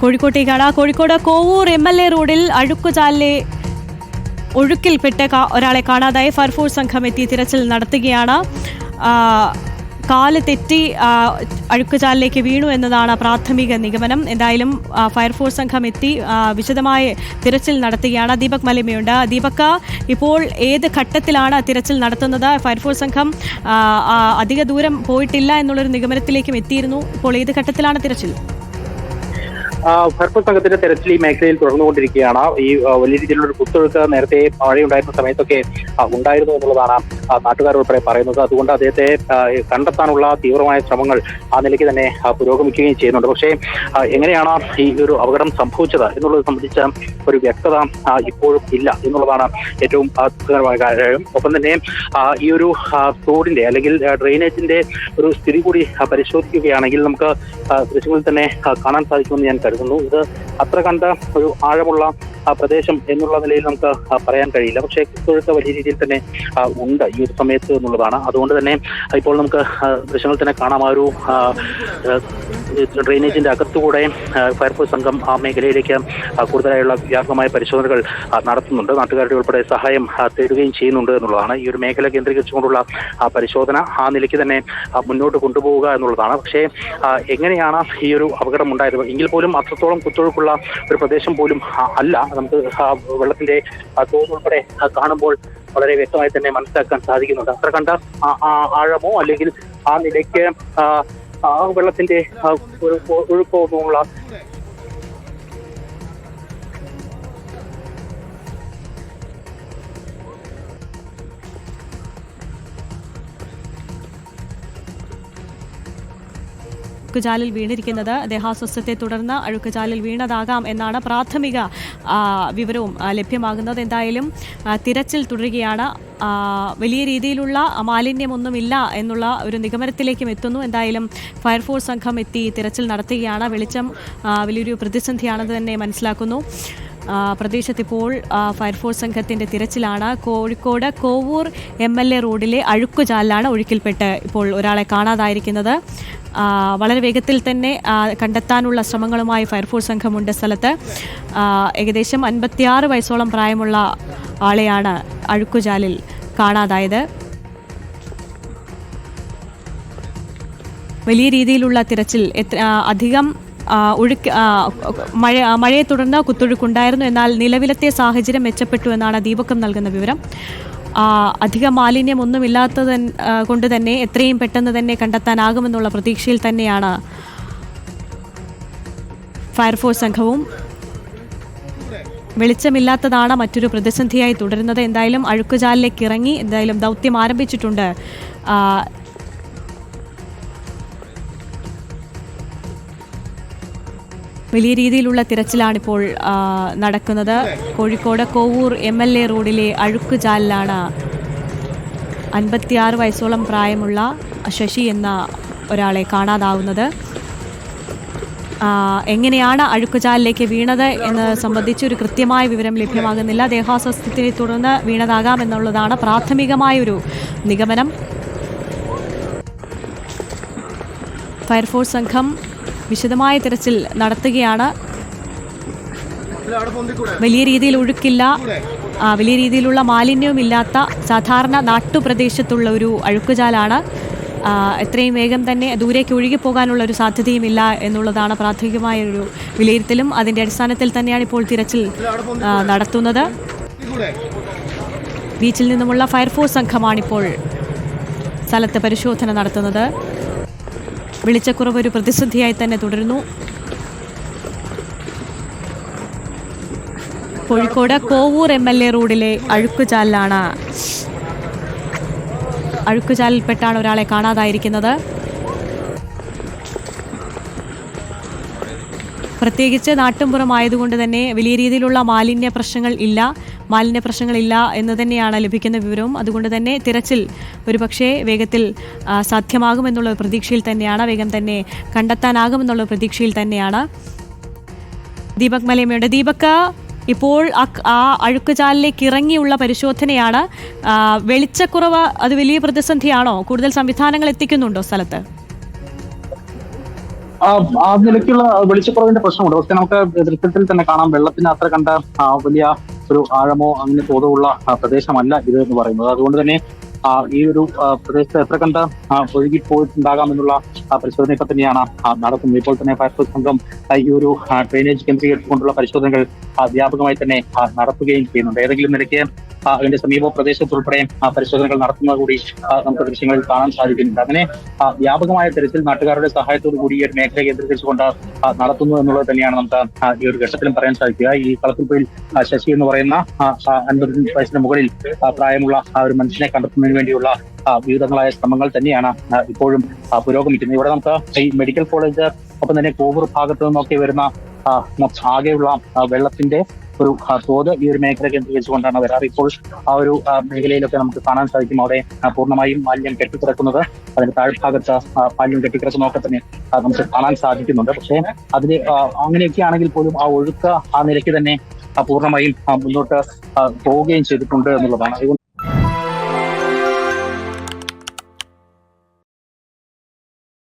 കോഴിക്കോട്ടേക്കാണ്. Kozhikode Kovoor M L A റോഡിൽ അഴുക്കുചാലിലെ ഒഴുക്കിൽപ്പെട്ട് ഒരാളെ കാണാതായി. ഫയർഫോഴ്സ് സംഘം എത്തി തിരച്ചിൽ നടത്തുകയാണ്. കാൽ തെറ്റി അഴുക്കുചാലിലേക്ക് വീണു എന്നതാണ് പ്രാഥമിക നിഗമനം. എന്തായാലും ഫയർഫോഴ്സ് സംഘം എത്തി വിശദമായ തിരച്ചിൽ നടത്തുകയാണ്. ദീപക് മലിമയുണ്ട്. ദീപക്ക ഇപ്പോൾ ഏത് ഘട്ടത്തിലാണ് തിരച്ചിൽ നടത്തുന്നത്? ഫയർഫോഴ്സ് സംഘം അധിക ദൂരം പോയിട്ടില്ല എന്നുള്ളൊരു നിഗമനത്തിലേക്കും എത്തിയിരുന്നു. ഇപ്പോൾ ഏത് ഘട്ടത്തിലാണ് തിരച്ചിൽ? ഫയർഫോഴ്സ് സംഘത്തിന്റെ തെരച്ചിൽ ഈ മേഖലയിൽ തുടർന്നുകൊണ്ടിരിക്കുകയാണ്. ഈ വലിയ രീതിയിലുള്ള ഒരു കുത്തൊഴുക്ക് നേരത്തെ മഴയുണ്ടായിരുന്ന സമയത്തൊക്കെ ഉണ്ടായിരുന്നു എന്നുള്ളതാണ് നാട്ടുകാർ ഉൾപ്പെടെ പറയുന്നത്. അതുകൊണ്ട് അദ്ദേഹത്തെ കണ്ടെത്താനുള്ള തീവ്രമായ ശ്രമങ്ങൾ ആ നിലയ്ക്ക് തന്നെ പുരോഗമിക്കുകയും ചെയ്യുന്നുണ്ട്. പക്ഷേ എങ്ങനെയാണ് ഈ ഒരു അപകടം സംഭവിച്ചത് എന്നുള്ളത് സംബന്ധിച്ച ഒരു വ്യക്തത ഇപ്പോഴും ഇല്ല എന്നുള്ളതാണ് ഏറ്റവും ദുഃഖകരമായ കാര്യം. ഒപ്പം തന്നെ ഈ ഒരു റോഡിന്റെ അല്ലെങ്കിൽ ഡ്രെയിനേജിന്റെ ഒരു സ്ഥിതി കൂടി പരിശോധിക്കുകയാണെങ്കിൽ നമുക്ക് ദൃശ്യങ്ങളിൽ തന്നെ കാണാൻ സാധിക്കുമെന്ന് ഞാൻ കരുതുന്നു. ഇത് അത്ര കണ്ട ഒരു ആഴമുള്ള പ്രദേശം എന്നുള്ള നിലയിൽ നമുക്ക് പറയാൻ കഴിയില്ല. പക്ഷേ കുത്തൊഴുക്ക് വലിയ രീതിയിൽ തന്നെ ഉണ്ട് ഈ ഒരു സമയത്ത് എന്നുള്ളതാണ്. അതുകൊണ്ട് തന്നെ ഇപ്പോൾ നമുക്ക് ദൃശ്യങ്ങൾ തന്നെ കാണാം ആ ഒരു ഡ്രെയിനേജിന്റെ അകത്തുകൂടെ ഫയർഫോഴ്സ് സംഘം ആ മേഖലയിലേക്ക് കൂടുതലായുള്ള വ്യാപകമായ പരിശോധനകൾ നടത്തുന്നുണ്ട്. നാട്ടുകാരുടെ ഉൾപ്പെടെ സഹായം തേടുകയും ചെയ്യുന്നുണ്ട് എന്നുള്ളതാണ്. ഈ ഒരു മേഖല കേന്ദ്രീകരിച്ചുകൊണ്ടുള്ള പരിശോധന ആ നിലയ്ക്ക് തന്നെ മുന്നോട്ട് കൊണ്ടുപോവുക എന്നുള്ളതാണ്. പക്ഷേ എങ്ങനെയാണ് ഈ ഒരു അപകടം ഉണ്ടായത്? എങ്കിൽ പോലും അത്രത്തോളം കുത്തൊഴുക്കുള്ള ഒരു പ്രദേശം പോലും അല്ല. നമുക്ക് വെള്ളത്തിന്റെ ആ, തോത് ഉൾപ്പെടെ ആ, കാണുമ്പോൾ വളരെ വ്യക്തമായി തന്നെ മനസ്സിലാക്കാൻ സാധിക്കുന്നുണ്ട്. അത്ര കണ്ട ആഴമോ അല്ലെങ്കിൽ ആ നിലയ്ക്ക് ആ, വെള്ളത്തിന്റെ ഒഴുക്കോ ഒന്നുമുള്ള അഴുക്കുചാലിൽ വീണിരിക്കുന്നത്. ദേഹാസ്വസ്ഥത്തെ തുടർന്ന് അഴുക്കുചാലിൽ വീണതാകാം എന്നാണ് പ്രാഥമിക വിവരവും ലഭ്യമാകുന്നത്. എന്തായാലും തിരച്ചിൽ തുടരുകയാണ്. വലിയ രീതിയിലുള്ള മാലിന്യമൊന്നുമില്ല എന്നുള്ള ഒരു നിഗമനത്തിലേക്കും എത്തുന്നു. എന്തായാലും ഫയർഫോഴ്സ് സംഘം എത്തി തിരച്ചിൽ നടത്തുകയാണ്. വെളിച്ചം വലിയൊരു പ്രതിസന്ധിയാണെന്ന് തന്നെ മനസ്സിലാക്കുന്നു. പ്രദേശത്ത് ഇപ്പോൾ ഫയർഫോഴ്സ് സംഘത്തിന്റെ തിരച്ചിലാണ്. Kozhikode Kovoor M L A റോഡിലെ അഴുക്കുചാലിലാണ് ഒഴുക്കിൽപ്പെട്ട് ഇപ്പോൾ ഒരാളെ കാണാതായിരിക്കുന്നത്. വളരെ വേഗത്തിൽ തന്നെ കണ്ടെത്താനുള്ള ശ്രമങ്ങളുമായി ഫയർഫോഴ്സ് സംഘമുണ്ട് സ്ഥലത്ത്. ഏകദേശം അൻപത്തിയാറ് വയസ്സോളം പ്രായമുള്ള ആളെയാണ് അഴുക്കുചാലിൽ കാണാതായത്. വലിയ രീതിയിലുള്ള തിരച്ചിൽ എത്ര അധികം ഒഴുക്ക് മഴ മഴയെ തുടർന്ന് കുത്തൊഴുക്കുണ്ടായിരുന്നു. എന്നാൽ നിലവിലത്തെ സാഹചര്യം മെച്ചപ്പെട്ടു എന്നാണ് ദീപകം നൽകുന്ന വിവരം. അധിക മാലിന്യമൊന്നുമില്ലാത്തത് ആ, കൊണ്ട് തന്നെ എത്രയും പെട്ടെന്ന് തന്നെ കണ്ടെത്താനാകുമെന്നുള്ള പ്രതീക്ഷയിൽ തന്നെയാണ് ഫയർഫോഴ്സ് സംഘവും. വെളിച്ചമില്ലാത്തതാണ് മറ്റൊരു പ്രതിസന്ധിയായി തുടരുന്നത്. എന്തായാലും അഴുക്കുചാലിലേക്ക് ഇറങ്ങി എന്തായാലും ദൗത്യം ആരംഭിച്ചിട്ടുണ്ട്. വലിയ രീതിയിലുള്ള തിരച്ചിലാണിപ്പോൾ നടക്കുന്നത്. Kozhikode Kovoor M L A റോഡിലെ അഴുക്കുചാലിലാണ് അൻപത്തിയാറ് വയസ്സോളം പ്രായമുള്ള ശശി എന്ന ഒരാളെ കാണാതാവുന്നത്. എങ്ങനെയാണ് അഴുക്കുചാലിലേക്ക് വീണത് എന്ന് സംബന്ധിച്ച് ഒരു കൃത്യമായ വിവരം ലഭ്യമാകുന്നില്ല. ദേഹാസ്വസ്ഥത്തെ തുടർന്ന് വീണതാകാം എന്നുള്ളതാണ് പ്രാഥമികമായൊരു നിഗമനം. ഫയർഫോഴ്സ് സംഘം വിശദമായ തിരച്ചിൽ നടത്തുകയാണ്. വലിയ രീതിയിൽ ഒഴുക്കില്ല. വലിയ രീതിയിലുള്ള മാലിന്യവും ഇല്ലാത്ത സാധാരണ നാട്ടുപ്രദേശത്തുള്ള ഒരു അഴുക്കുചാലാണ്. എത്രയും വേഗം തന്നെ ദൂരേക്ക് ഒഴുകി പോകാനുള്ള ഒരു സാധ്യതയുമില്ല എന്നുള്ളതാണ് പ്രാഥമികമായ ഒരു വിലയിരുത്തലും. അതിന്റെ അടിസ്ഥാനത്തിൽ തന്നെയാണ് ഇപ്പോൾ തിരച്ചിൽ നടത്തുന്നത്. ബീച്ചിൽ നിന്നുമുള്ള ഫയർഫോഴ്സ് സംഘമാണിപ്പോൾ സ്ഥലത്ത് പരിശോധന നടത്തുന്നത്. വെളിച്ചക്കുറവ് ഒരു പ്രതിസന്ധിയായി തന്നെ തുടരുന്നു. Kozhikode Kovoor M L A റോഡിലെ അഴുക്കുചാലിലാണ് അഴുക്കുചാലിൽപ്പെട്ടാണ് ഒരാളെ കാണാതായിരിക്കുന്നത്. പ്രത്യേകിച്ച് നാട്ടിൻപുറം ആയതുകൊണ്ട് തന്നെ വലിയ രീതിയിലുള്ള മാലിന്യ പ്രശ്നങ്ങൾ ഇല്ല. മാലിന്യ പ്രശ്നങ്ങളില്ല എന്ന് തന്നെയാണ് ലഭിക്കുന്ന വിവരവും. അതുകൊണ്ട് തന്നെ തിരച്ചിൽ ഒരുപക്ഷെ വേഗത്തിൽ സാധ്യമാകുമെന്നുള്ള പ്രതീക്ഷയിൽ തന്നെയാണ് വേഗം തന്നെ കണ്ടെത്താനാകുമെന്നുള്ള പ്രതീക്ഷയിൽ തന്നെയാണ്. ദീപക് മലയമ്മയുടെ ദീപക് ഇപ്പോൾ ആ അഴുക്കുചാലിലേക്ക് ഇറങ്ങിയുള്ള പരിശോധനയാണ് വെളിച്ചക്കുറവ് അത് വലിയ പ്രതിസന്ധിയാണോ? കൂടുതൽ സംവിധാനങ്ങൾ എത്തിക്കുന്നുണ്ടോ സ്ഥലത്ത്? ആ നിലയ്ക്കുള്ള വെളിച്ചക്കുറവിന്റെ പ്രശ്നമുണ്ട്. പക്ഷെ നമുക്ക് ദൃശ്യത്തിൽ തന്നെ കാണാം. വെള്ളത്തിന് അത്ര കണ്ട വലിയ ഒരു ആഴമോ അങ്ങനെ തോതുള്ള പ്രദേശമല്ല ഇത് എന്ന് പറയുന്നത്. അതുകൊണ്ട് തന്നെ ഈ ഒരു പ്രദേശത്ത് എത്ര കണ്ട് ഒഴുകി എന്നുള്ള പരിശോധന ഇപ്പൊ തന്നെയാണ് നടത്തുന്നത്. ഇപ്പോൾ തന്നെ ഫയർഫോഴ്സ് സംഘം ഈ ഒരു ഡ്രെയിനേജ് കേന്ദ്രീകരിച്ചുകൊണ്ടുള്ള പരിശോധനകൾ വ്യാപകമായി തന്നെ നടത്തുകയും ചെയ്യുന്നുണ്ട്. ഏതെങ്കിലും നിലയ്ക്ക് അതിന്റെ സമീപ പ്രദേശത്തുൾപ്പെടെ പരിശോധനകൾ നടത്തുന്നത് കൂടി നമുക്ക് ദൃശ്യങ്ങളിൽ കാണാൻ സാധിക്കുന്നുണ്ട്. അങ്ങനെ വ്യാപകമായ തരത്തിൽ നാട്ടുകാരുടെ സഹായത്തോടു കൂടി ഈ ഒരു മേഖല കേന്ദ്രീകരിച്ചുകൊണ്ട് നടത്തുന്നു എന്നുള്ളത് തന്നെയാണ് നമുക്ക് ഈ ഒരു ഘട്ടത്തിലും പറയാൻ സാധിക്കുക. ഈ കളത്തിൽപ്പയിൽ ശശി എന്ന് പറയുന്ന അൻപത് വയസ്സിന് മുകളിൽ പ്രായമുള്ള ആ ഒരു മനുഷ്യനെ കണ്ടെത്തുന്നതിന് വേണ്ടിയുള്ള വിവിധങ്ങളായ ശ്രമങ്ങൾ തന്നെയാണ് ഇപ്പോഴും പുരോഗമിക്കുന്നത്. ഇവിടെ നമുക്ക് ഈ മെഡിക്കൽ കോളേജ് ഒപ്പം തന്നെ കോവൂർ ഭാഗത്തു നിന്നൊക്കെ വരുന്ന ആകെയുള്ള വെള്ളത്തിന്റെ ഒരു തോത് ഈ ഒരു മേഖല കേന്ദ്രീകരിച്ചുകൊണ്ടാണ് വരാറ് ഇപ്പോൾ ആ ഒരു മേഖലയിലൊക്കെ നമുക്ക് കാണാൻ സാധിക്കും. അവിടെ പൂർണമായും മാലിന്യം കെട്ടിക്കിടക്കുന്നത് അതിന്റെ താഴ്ഭാഗത്ത് മാലിന്യം കെട്ടിക്കിടക്കുന്നതൊക്കെ തന്നെ നമുക്ക് കാണാൻ സാധിക്കുന്നുണ്ട്. പക്ഷേ അതിന് ആ, അങ്ങനെയൊക്കെ ആണെങ്കിൽ പോലും ആ ഒഴുക്ക് ആ നിലയ്ക്ക് തന്നെ പൂർണമായും മുന്നോട്ട് പോവുകയും ചെയ്തിട്ടുണ്ട് എന്നുള്ളതാണ്. അതുകൊണ്ട്